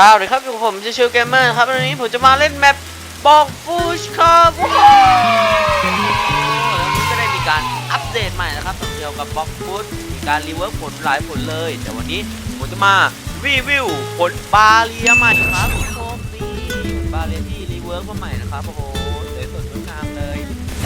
เอาเลยครับอยู่กับผมจะชิวเกมเมอร์ครับวันนี้ผมจะมาเล่นแมปบอกฟูชครับว้าวแล้วก็ได้มีการอัปเดตใหม่นะครับเกี่ยวกับบอกฟูชมีการรีเวิร์กผลหลายผลเลย แต่วันนี้ผมจะมารีวิวผลบาเลียใหม่ครับคุณผู้ชมนี่บาเลียที่รีเวิร์กมาใหม่นะครับโอ้โห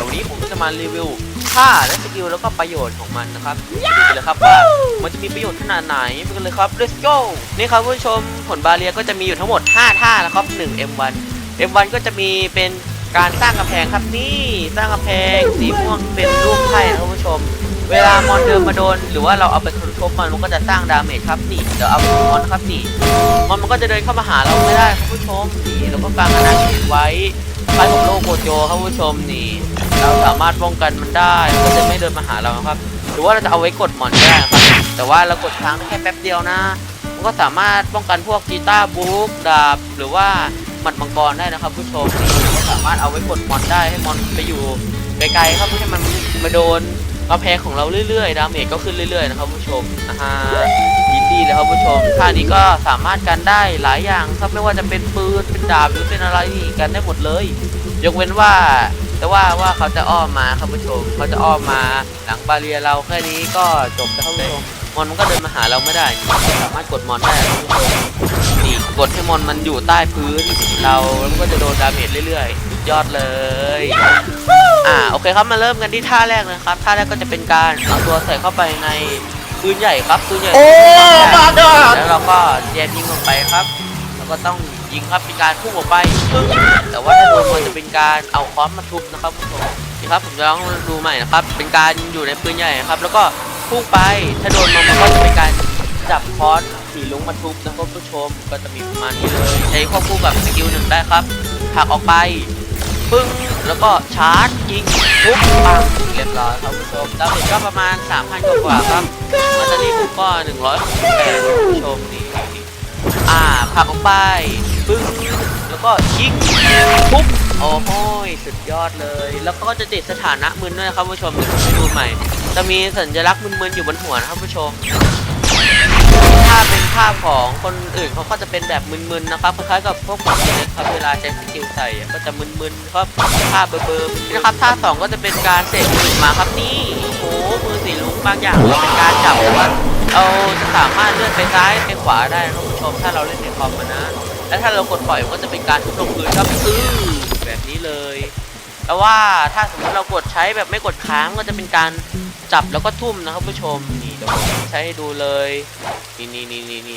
แต่วันนี้ผมก็จะมารีวิวท่าและสกิลแล้วก็ประโยชน์ของมันนะครับดูกันเลยครับว่ามันจะมีประโยชน์ขนาดไหนไปกันเลยครับ let's go นี่ครับผู้ชมผลบาเรียก็จะมีอยู่ทั้งหมด 5 ท่านะครับ1 M1 M1 ก็จะมีเป็นการสร้างกำแพงครับนี่สร้างกำแพงสีม่วงเป็นรูปไพ่นะครับผู้ชม เวลามอนเดินมาโดน หรือว่าเราเอาไปกระทบมันมันก็จะสร้างดาเมจครับนี่เดี๋ยวเอามอนครับนี่มอนมันก็จะเดินเข้ามาหาเราไม่ได้ครับผู้ชมนี่แล้วก็กางอนาเขตไว้คล้ายกับโลโกโจครับผู้ชมนี่ เราสามารถป้องกันมันได้มันก็จะไม่เดินมาหาเราครับ หรือว่าเราจะเอาไว้กดหมอนก็ได้ครับแต่ว่าเรากดค้างแค่แป๊บเดียวนะ มันก็สามารถป้องกันพวกกีตาร์บุ๊กดาบ หรือว่าหมัดมังกรได้นะครับผู้ชมก็สามารถเอาไว้กดมอนได้ให้มอนไปอยู่ไกลๆครับไม่ให้มันมาโดนกระแพงของเราเรื่อยๆดาเมจก็ขึ้นเรื่อยๆนะครับผู้ชมอ่าฮะยินดีเลยครับผู้ชมท่านี้ก็สามารถกันได้หลายอย่างครับไม่ว่าจะเป็นปืนเป็นดาบหรือเป็นอะไรกันได้หมดเลย ยกเว้นว่า แต่ว่าว่าเขาจะอ้อมมาครับผู้ชมเขาจะอ้อมมาหลังบาเรียเราแค่นี้ก็จบแล้วครับผู้ชมมอนมันก็เดินมาหาเราไม่ได้นี่สามารถกดมอนได้ครับผู้ชมนี่กดให้มอนมันอยู่ใต้พื้นเราแล้วก็จะโดนดาเมจเรื่อยๆสุดยอดเลยอ่าโอเคครับมาเริ่มกันที่ท่าแรกนะครับท่าแรกก็จะเป็นการเอาตัวใส่เข้าไปในปืนใหญ่ครับปืนใหญ่โอ้มาดอดแล้วเราก็แยมยิงลงไปครับ แล้วก็ต้อง ยิงครับเป็นการพุ่งออกไปปึ๊บแต่ว่าถ้าโดนมันจะเป็นการเอาค้อนมาทุบนะครับคุณผู้ชมนี่ครับผมจะลองดูใหม่นะครับ เป็นการอยู่ในปืนใหญ่ครับ แล้วก็พุ่งไปถ้าโดนมันมันก็จะเป็นการจับค้อนสีลุงมาทุบนะครับคุณผู้ชมก็จะมีประมาณนี้เลยใช้ควบคู่กับสกิลหนึ่งได้ครับผลักออกไปปึ้งแล้วก็ชาร์จยิงปุ๊บปังเรียบร้อยครับคุณผู้ชมดาเมจก็ประมาณ 3,000 กว่ากว่าๆครับมาตารี่ผมก็168คุณผู้ชมนี่นี่อ่าผลักออกไป ปึ้งแล้วก็ยิงปุ๊บโอ้โหสุดยอดเลย แล้วก็จะติดสถานะมึนด้วยนะครับผู้ชมเดี๋ยวผมดูใหม่ จะมีสัญลักษณ์มึนๆอยู่บนหัวนะครับผู้ชมถ้าเป็นภาพของคนอื่นเขาก็จะเป็นแบบมึนๆนะครับคล้ายๆกับพวกหมอเล็กครับเวลาใช้สกิลใส่ก็จะมึนๆครับภาพเบลอๆนี่นะครับท่าสองก็จะเป็นการเสกมือมาครับนี่โอ้หมือสีลุงบางอย่างเป็นการจับแต่ว่าเราสามารถเลื่อนไปซ้ายไปขวาได้นะคุณผู้ชมถ้าเราเล่นในคอมนะ และถ้าเรากดปล่อยมันก็จะเป็นการทุบลงพื้นครับอื้อแบบนี้เลยแต่ว่าถ้าสมมติเรากดใช้แบบไม่กดค้างก็จะเป็นการจับแล้วก็ทุ่มนะครับผู้ชมนี่เดี๋ยวผมใช้ให้ดูเลยนี่นี่นี่นี่นี่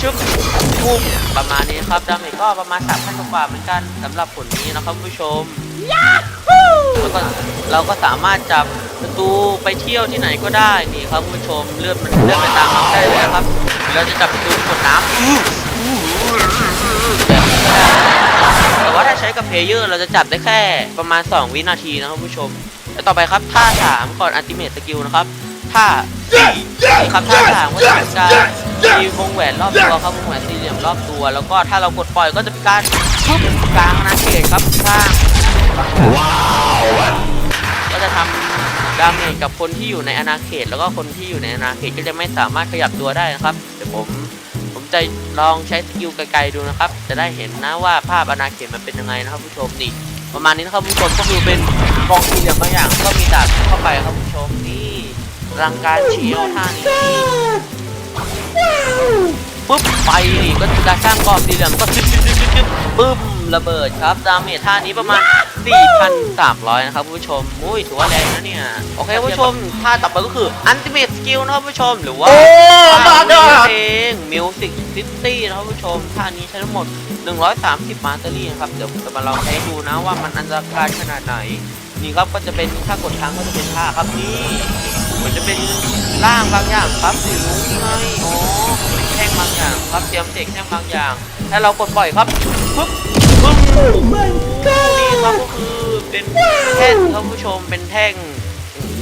ชึบทุ่มประมาณนี้ครับดาเมจก็ประมาณสามพันกว่าเหมือนกันสำหรับผลนี้นะครับผู้ชมแล้วก็เราก็สามารถจับประตูไปเที่ยวที่ไหนก็ได้นี่ครับผู้ชมเลื่อนมันเลื่อนไปตามน้ำได้เลยครับเราจะจับประตูกดน้ำ แต่ว่าถ้าใช้กับเพลเยอร์เราจะจับได้แค่ประมาณ 2 วินาทีนะครับผู้ชมแล้วต่อไปครับท่า3ก่อนอัลติเมทสกิลนะครับท่า4ครับท่าทางก็จะเป็นการมีวงแหวนรอบตัวครับวงแหวนสี่เหลี่ยมรอบตัว แล้วก็ถ้าเรากดปล่อยก็จะเป็นการทุบกลางอาเขตครับสร้างก็จะทำดาเมจกับคนที่อยู่ในอาณาเขต แล้วก็คนที่อยู่ในอาณาเขตก็จะไม่สามารถขยับตัวได้นะครับเดี๋ยวผม จะลองใช้สกิลไกลๆดูนะครับ จะได้เห็นนะว่าภาพอาณาเขตมันเป็นยังไงนะครับผู้ชมนี่ ประมาณนี้นะครับผู้ชมก็คือเป็นกองสี่เหลี่ยมบางอย่าง ก็มีดาบเข้าไปครับผู้ชมนี่รังการเฉียวท่านี้ปุ๊บไปนี่ก็คือการสร้างกอบสี่เหลี่ยมก็จึ๊บจึ๊บจึ๊บจึ๊บจึ๊บปุ๊บระเบิดครับดาเมจท่านี้ประมาณ 4,300 นะครับผู้ชม อุ้ยถือว่าแรงนะเนี่ย โอเคผู้ชมท่าต่อไปก็คืออันติเม e สกิลนะครับผู้ชม หรือว่าโอ้มาดอดเองมิวสิกซิตี้นะครับผู้ชม ท่านี้ใช้ทั้งหมด 130 มาสเตอรี่นะครับ เดี๋ยวผมจะมาลองใช้ดูนะว่ามันอันตรายขนาดไหน นี่ครับก็จะเป็นถ้ากดค้างก็จะเป็นท่าครับนี่เหมือนจะเป็นร่างบางอย่างครับสีรุ้งไงอ๋อเป็นแท่งบางอย่างครับเตรียมเสกแท่งบางอย่าง ถ้าเรากดปล่อยครับปึ๊บปึ๊บนี่ครับก็คือ เป็นแท่งครับผู้ชมเป็นแท่ง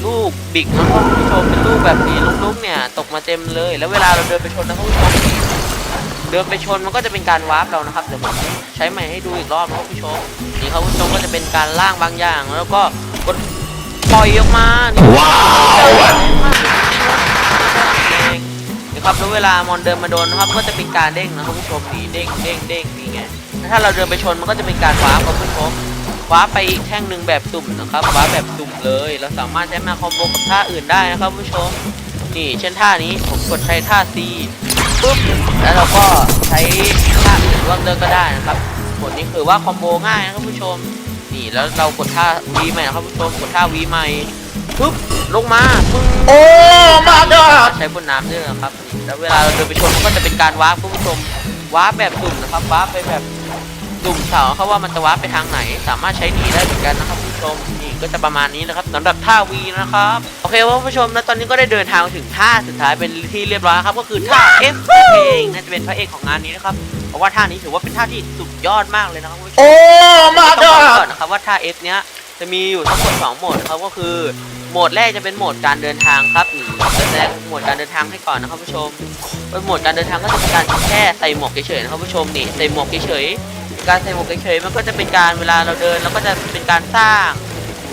ลูกบิกนะครับผู้ชมเป็นลูกแบบนี้ลูกๆเนี่ย ตกมาเต็มเลย แล้วเวลาเราเดินไปชนนะครับผู้ชมเดินไปชนมันก็จะเป็นการวาร์ปเรานะครับเดี๋ยวผมใช้ใหม่ให้ดูอีกรอบนะครับผู้ชมนี่ครับผู้ชมก็จะเป็นการล่างบางอย่าง แล้วก็กดปล่อยออกมานี่ว้าวนะครับแล้วเวลามอนเดินมาโดนนะครับ ก็จะเป็นการเด้งนะครับผู้ชมนี่เด้งเด้งเด้งนี่ไงแล้วถ้าเราเดินไปชนมันก็จะเป็นการว้าร์ปครับผู้ชม ว้าร์ปไปอีกแท่งหนึ่งแบบสุ่มนะครับว้าร์ปแบบสุ่มเลย เราสามารถใช้มาคอมโบกับท่าอื่นได้นะครับผู้ชม นี่เช่นท่านี้ผมกดใช้ท่า C ปุ๊บแล้วเราก็ใช้ท่าอื่นร่วมด้วยก็ได้นะครับผลนี้คือว่าคอมโบง่ายนะครับผู้ชม นี่แล้วเรากดท่า V ใหม่นะครับผู้ชม กดท่า V ใหม่ปุ๊บลงมาปึ้งโอ้ my god ใช้บนน้ำด้วยนะครับนี่แล้วเวลาเราเดินไปชนมันก็จะเป็นการวาร์ปคุณผู้ชมวาร์ปแบบสุ่มนะครับวาร์ปไปแบบ สุ่มเสาเขาว่ามันจะวาร์ปไปทางไหน สามารถใช้หนีได้เหมือนกันนะครับคุณผู้ชมนี่ก็จะประมาณนี้นะครับสำหรับท่า V นะครับโอเคว่าคุณผู้ชมนะตอนนี้ก็ได้เดินทางมาถึงท่าสุดท้ายเป็นที่เรียบร้อยครับก็คือท่า F เองน่าจะเป็นพระเอกของงานนี้นะครับเพราะว่าท่านี้ถือว่าเป็นท่าที่สุดยอดมากเลยนะครับคุณผู้ชมโอ้ my ต้องบอกก่อน god นะครับว่าท่า F เนี้ยจะมีอยู่ทั้งหมด2โหมดนะครับก็คือโหมดแรกจะเป็นโหมดการเดินทางครับนี่จะแสดงโหมดการเดินทางให้ก่อนนะครับผู้ชมเป็นโหมดการเดินทางก็จะเป็นการแค่ใส่หมวกเฉยๆนะครับผู้ชมนี่ใส่หมวกเฉยๆ การใส่หมวกเฉยๆมันก็จะเป็นการเวลาเราเดินเราก็จะเป็นการสร้าง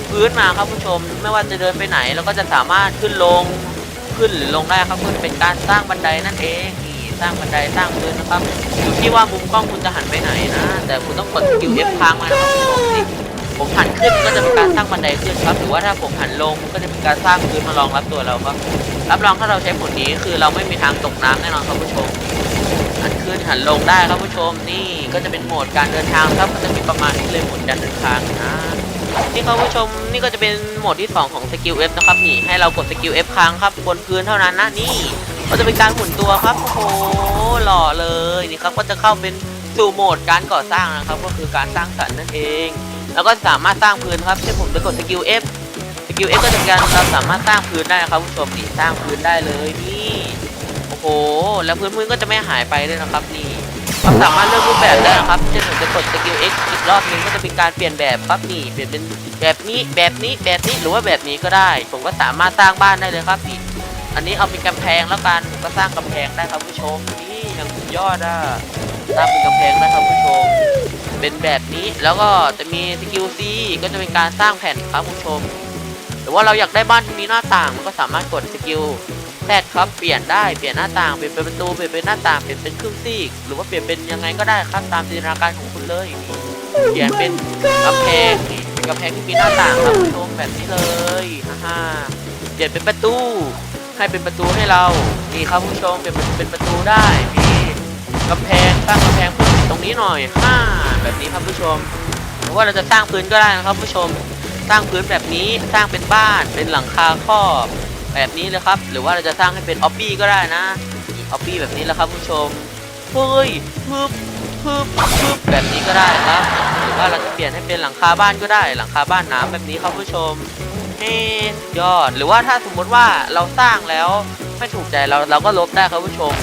พื้นมาครับผู้ชม ไม่ว่าจะเดินไปไหนเราก็จะสามารถขึ้นลงขึ้นหรือลงได้ครับคือเป็นการสร้างบันไดนั่นเองนี่สร้างบันไดสร้างพื้นนะครับอยู่ที่ว่ามุมกล้องคุณจะหันไปไหนนะ แต่คุณต้องกดสกิล F ค้างมานะครับผู้ชมนี่ผมหันขึ้นก็จะเป็นการสร้างบันไดขึ้นครับหรือว่าถ้าผมหันลงก็จะเป็นการสร้างพื้นมารองรับตัวเราครับรับรองถ้าเราใช้ผลนี้คือเราไม่มีทางตกน้ำแน่นอนครับผู้ชม หันขึ้นหันลงได้ครับผู้ชมนี่ก็จะเป็นโหมดการเดินทางครับก็จะมีประมาณนี้เลยโหมดการเดินทางนะนี่ครับผู้ชมนี่ก็จะเป็นโหมดที่สองของสกิล F นะครับนี่ให้เรากดสกิล F ค้างครับบนพื้นเท่านั้นนะนี่ก็จะเป็นการหมุนตัวครับโอ้โหหล่อเลยนี่ครับก็จะเข้าเป็นสู่โหมดการก่อสร้างนะครับ ก็คือการสร้างสรรค์นั่นเอง แล้วก็สามารถสร้างพื้นครับเช่นผมจะกดสกิล F สกิล F ก็จะเป็นการเราสามารถสร้างพื้นได้ครับผู้ชมนี่สร้างพื้นได้เลยนี่ โอ้โห แล้วพื้นพื้นก็จะไม่หายไปด้วยนะครับนี่เราสามารถเลือกรูปแบบได้นะครับเช่นผมจะกดสกิล X อีกรอบนึงก็จะเป็นการเปลี่ยนแบบครับนี่เปลี่ยนเป็นแบบนี้แบบนี้แบบนี้หรือว่าแบบนี้ก็ได้ ผมก็สามารถสร้างบ้านได้เลยครับนี่อันนี้เอาเป็นกำแพงแล้วกันผมก็สร้างกำแพงได้ครับผู้ชมนี่อย่างสุดยอดอะสร้างเป็นกำแพงได้ครับผู้ชม เป็นแบบนี้แล้วก็จะมีสกิลซีก็จะเป็นการสร้างแผ่นครับผู้ชม หรือว่าเราอยากได้บ้านที่มีหน้าต่างมันก็สามารถกดสกิล ดครับเปลี่ยนได้เปลี่ยนหน้าต่างเปลี่ยนเป็นประตูเปลี่ยนเป็นหน้าต่างเปลี่ยนเป็นครึ่งซีกหรือว่าเปลี่ยนเป็นยังไงก็ได้ครับตามจินตนาการของคุณเลยเปลี่ยนเป็นกำแพงนี่เป็นกำแพงที่มีหน้าต่างครับคุณผู้ชมแบบนี้เลยฮ่าฮ่าเปลี่ยนเป็นประตู ให้เป็นประตูให้เรานี่ครับคุณผู้ชมเปลี่ยนเป็นประตูได้มีกำแพงสร้างกำแพงเพิ่มตรงนี้หน่อยฮ่าแบบนี้ครับผู้ชมหรือว่าเราจะสร้างพื้นก็ได้นะครับผู้ชม สร้างพื้นแบบนี้สร้างเป็นบ้านเป็นหลังคาครอบ แบบนี้เลยครับ หรือว่าเราจะสร้างให้เป็นออบบี้ก็ได้นะออบบี้แบบนี้แหละครับผู้ชมเฮ้ยพึบพึบพึบแบบนี้ก็ได้ครับ หรือว่าเราจะเปลี่ยนให้เป็นหลังคาบ้านก็ได้ หลังคาบ้านน้ำแบบนี้ครับผู้ชมเฮ้สุดยอด หรือว่าถ้าสมมติว่าเราสร้างแล้วไม่ถูกใจเราเราก็ลบได้ครับผู้ชม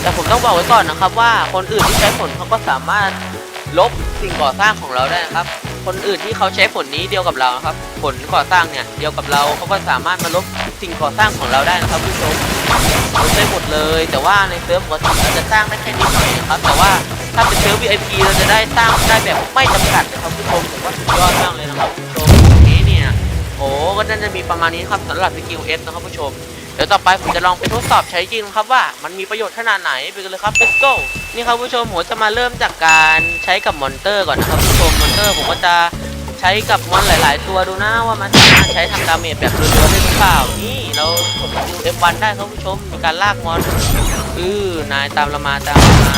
แต่ผมต้องบอกไว้ก่อนนะครับ ว่าคนอื่นที่ใช้ผลเขาก็สามารถลบสิ่งก่อสร้างของเราได้นะครับ คนอื่นที่เขาใช้ผลนี้เดียวกับเราครับ ผลก่อสร้างเนี่ยเดียวกับเราเขาก็สามารถมาลบ สิ่งก่อสร้างของเราได้นะครับผู้ชมลบได้หมดเลย แต่ว่าในเซิร์ฟปกติเราจะสร้างได้แค่นิดหน่อยนะครับ แต่ว่าถ้าเป็นเซิร์ฟ VIP เราจะได้สร้างได้แบบไม่จำกัดนะครับผู้ชมผมว่าสุดยอดมากเลยนะครับผู้ชมนี้เนี่ยโอ้ก็น่าจะมีประมาณนี้ครับสำหรับสกิล S นะครับผู้ชมเดี๋ยวต่อไปผมจะลองไปทดสอบใช้จริงครับว่ามันมีประโยชน์ขนาดไหนไปกันเลยครับ let's go นี่ครับผู้ชมผมจะมาเริ่มจากการใช้กับมอนเตอร์ก่อนนะครับผู้ชมมอนเตอร์ผมก็จะ ใช้กับมอนหลาย ๆ ตัวดูนะว่ามันสามารถใช้ทำดาเมจแบบรัวๆได้หรือเปล่า นี่เรากดสกิล F1 ได้ครับผู้ชมมีการลากมอนอือนายตามเรามาตามเรามา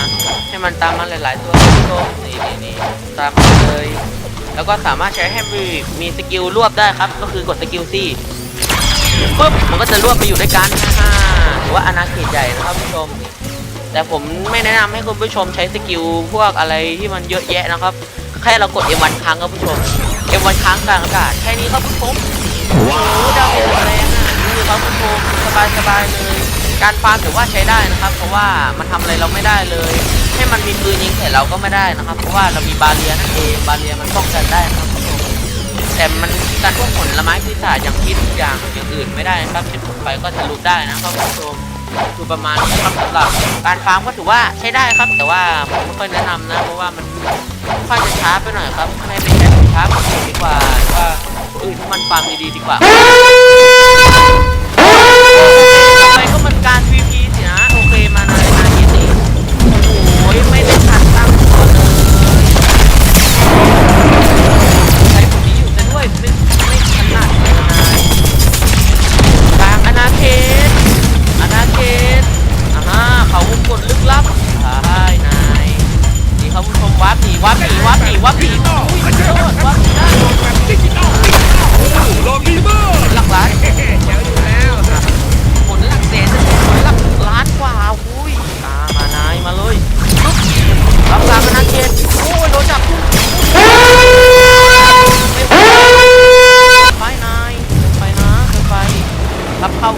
ให้มันตามมาหลาย ๆ ตัวครับผู้ชมนี่นี่นี่ตามมาเลย แล้วก็สามารถใช้ให้มีมีสกิลรวบได้ครับ ก็คือกดสกิล C ปุ๊บมันก็จะรวบไปอยู่ด้วยกันฮ่าหรือว่าอาณาเขตใหญ่นะครับผู้ชมแต่ผมไม่แนะนำให้คุณผู้ชมใช้สกิลพวกอะไรที่มันเยอะแยะนะครับ แค่เรากด M1 ครั้งครับผู้ชม M1 ครั้างกลางอากาศแค่นี้ครับผู้ชมโอ้โหดาวเมจแรงอะนี่ครับผู้ชมสบายสบายๆเลย การฟาร์มถือว่าใช้ได้นะครับ เพราะว่ามันทำอะไรเราไม่ได้เลย ให้มันมีปืนยิงใส่เราก็ไม่ได้นะครับ เพราะว่าเรามีบาเรียนั่นเองบาเรียมันป้องกันได้นะครับผมแต่มันการพวกผลไม้พิศาจอย่างพิษอย่างอย่างอื่นไม่ได้นะครับเช่นผมไปก็ทะลุได้นะครับคุณผู้ชมคือประมาณนี้ครับสำหรับการฟาร์มก็ถือว่าใช้ได้ครับ แต่ว่าผมไม่ค่อยแนะนำนะ เพราะว่ามัน ค่อยจะช้าไปหน่อยครับให้ไปใช้ช้ากว่าอื่นดีกว่าหรือว่าอื่นที่มันฟาร์มดีๆดีกว่าต่อไปก็เหมือนการ VP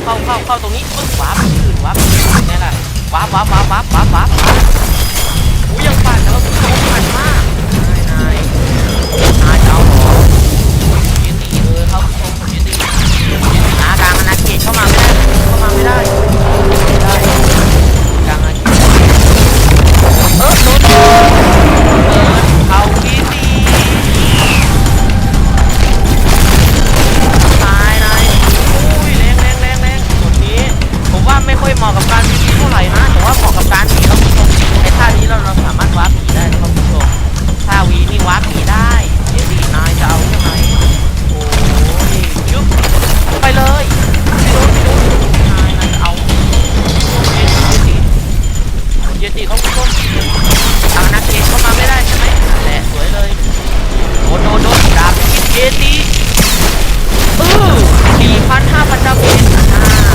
เข้าเข้าเข้าตรงนี้ปึ๊บวาร์ปที่อื่นวาร์ปนี่แหละวาร์ปวาร์ปวาร์ปวาร์ปวาร์ปวาร์ปอู้ยังปั่นแล้วคุณผู้ชมปั่นมากนายนายนายจะเอาหรอยืนหนีเลยครับคุณผู้ชมยืนหนียืนหนีนากลางอนาเขตเข้ามาไม่ได้เข้ามาไม่ได้ ไม่ค่อยเหมาะกับการวิ่งเท่าไหร่นะแต่ว่าเหมาะกับการหนีครับคุณผู้ชมไอ้ท่านี้เราเราสามารถวาร์ปหนีได้นะครับคุณผู้ชมท่าวีนี่วาร์ปหนีได้เดี๋ยวดีนายจะเอาใช่ไหมโอ้ยยุบไปเลยไม่โดนไม่โดนนายนายจะเอาเย็นดีเย็นดีเขาคุณผู้ชมทางนักเก็ตเข้ามาไม่ได้ใช่ไหมแหละสวยเลยโดนโดนโดนดาบเย็นดีเออสี่พันห้าพันดาเมจอ่า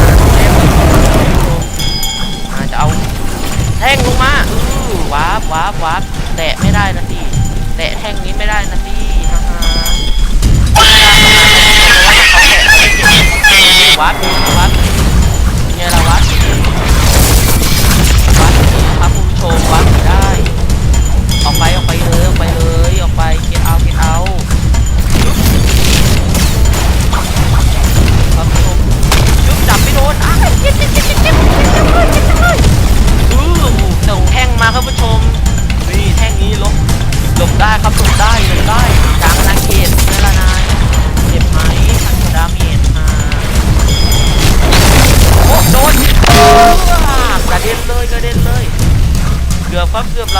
วาร์ปวาร์ปแตะไม่ได้นะสิแตะแท่งนี้ไม่ได้นะสิฮ่าฮ่าวาร์ปวาร์ปเป็นไ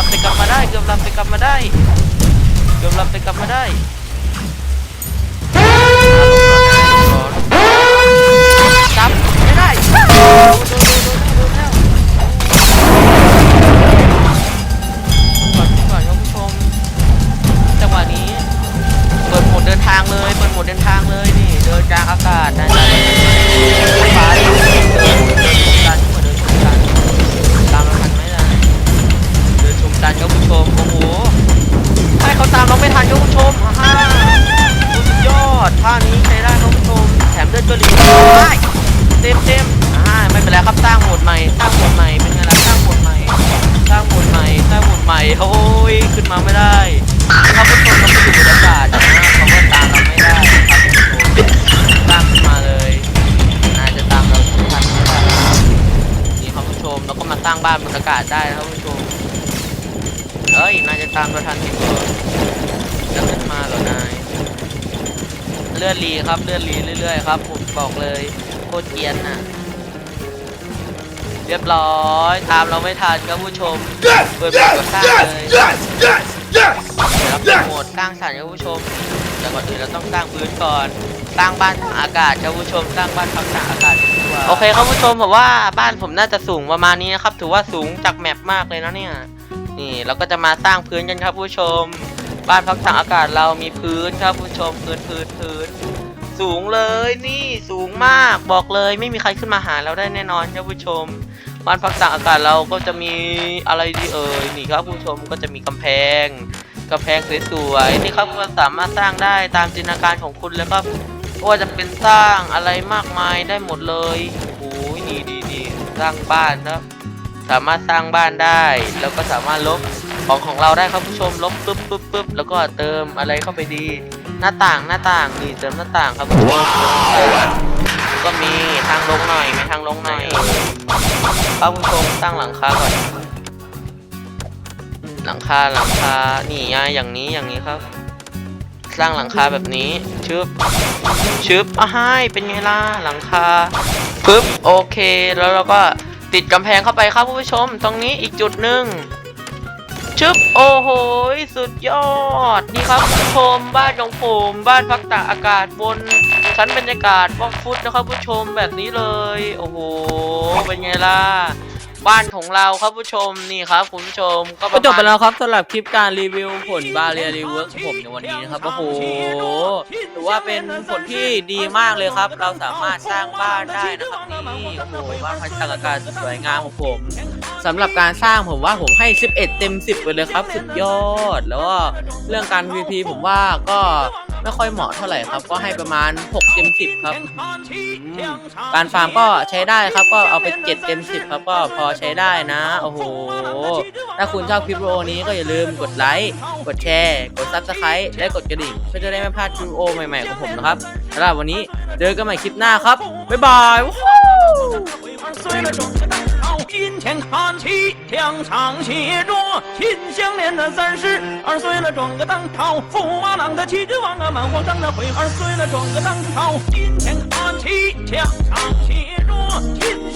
หลับไปกลับมาได้ เกือบหลับไปกลับมาได้ เกือบหลับไปกลับมาได้ มาไม่ได้ครับผู้ชมเราไปอยู่บนอากาศนะเขาก็ตามเราไม่ได้ครับผู้ชมสร้างขึ้นมาเลยน่าจะตามเราทุกทันไม่ได้นี่ครับผู้ชมเราก็มาสร้างบ้านบนอากาศได้ครับผู้ชมเอ้ยน่าจะตามเราทันที่สุดจะขึ้นมาเหรอนายเลื่อนรีครับเลื่อนรีเรื่อยๆครับผมบอกเลยโคตรเกียนน่ะ รียบร้อยตามเราไม่ทันครับผู้ชมเปิดโหมดก็สร้างเลยเดี๋ยวเราเปิดโหมดสร้างสรรค์ครับผู้ชมแต่ก่อนอื่นเราต้องสร้างพื้นก่อนสร้างบ้านทางอากาศครับผู้ชมสร้างบ้านพักทางอากาศกันดีกว่าโอเคครับผู้ชมผมว่าบ้านผมน่าจะสูงประมาณนี้นะครับ ถือว่าสูงจากแมปมากเลยนะเนี่ยนี่เราก็จะมาสร้างพื้นกันครับผู้ชม บ้านพักทางอากาศเรามีพื้นครับผู้ชมพื้นพื้นพื้น สูงเลยนี่สูงมากบอกเลยไม่มีใครขึ้นมาหาเราได้แน่นอนครับผู้ชม บ้านพักตากอากาศเราก็จะมีอะไรดีเอ่ยนี่ครับผู้ชมก็จะมีกำแพงกำแพงสวยๆนี่ครับก็สามารถสร้างได้ตามจินตนาการของคุณแล้วก็ว่าจะเป็นสร้างอะไรมากมายได้หมดเลยโอ้ยนี่ดีดีสร้างบ้านนะสามารถสร้างบ้านได้ แล้วก็สามารถลบของของเราได้ครับผู้ชมลบปึ๊บปึ๊บปึ๊บแล้วก็เติมอะไรเข้าไปดี หน้าต่างหน้าต่างนี่เติมหน้าต่างครับผู้ชมก็มีทางลงหน่อยมีทางลงหน่อยครับผู้ชมตั้งหลังคาก่อน หลังคาหลังคานี่ไงอย่างนี้อย่างนี้ครับ สร้างหลังคาแบบนี้ชึบชึบอ้ายเป็นไงล่ะหลังคาปึ๊บโอเค แล้วเราก็ติดกำแพงเข้าไปครับผู้ชม ตรงนี้อีกจุดหนึ่ง ชึบโอ้โหสุดยอด นี่ครับผู้ชมบ้านของผมบ้านพักตากอากาศบนชั้นบรรยากาศวอกฟุตนะครับผู้ชมแบบนี้เลย โอ้โหเป็นไงล่ะบ้านของเราครับผู้ชมนี่ครับคุณผู้ชมก็จบไปแล้วครับสำหรับคลิปการรีวิวผลบาเรียรีเวิร์กของผมในวันนี้นะครับโอ้โหถือว่าเป็นผลที่ดีมากเลยครับ เราสามารถสร้างบ้านได้นะครับนี่โอ้โหบ้านพักตากอากาศสวยงามของผม สำหรับการสร้างผมว่าผมให้ 11 เต็ม 10 ไปเลยครับ สุดยอด แล้วก็เรื่องการ VP ผมว่าก็ไม่ค่อยเหมาะเท่าไหร่ครับ ก็ให้ประมาณ 6 เต็ม 10 ครับ การฟาร์มก็ใช้ได้ครับ ก็เอาไป 7 เต็ม 10 ครับ ก็พอใช้ได้นะ โอ้โห ถ้าคุณชอบคลิปวิดีโอนี้ก็อย่าลืมกดไลค์ กดแชร์ กด Subscribe และกดกระดิ่ง เพื่อจะได้ไม่พลาดคลิปวิดีโอใหม่ๆของผมนะครับสำหรับวันนี้เจอกันใหม่คลิปหน้าครับ บ๊ายบาย 金钱看齐，墙上写着秦香莲的三十二岁了转个当朝，驸马郎的齐君王啊，满皇上的徽二岁了转个当朝，金钱看齐，墙上写着秦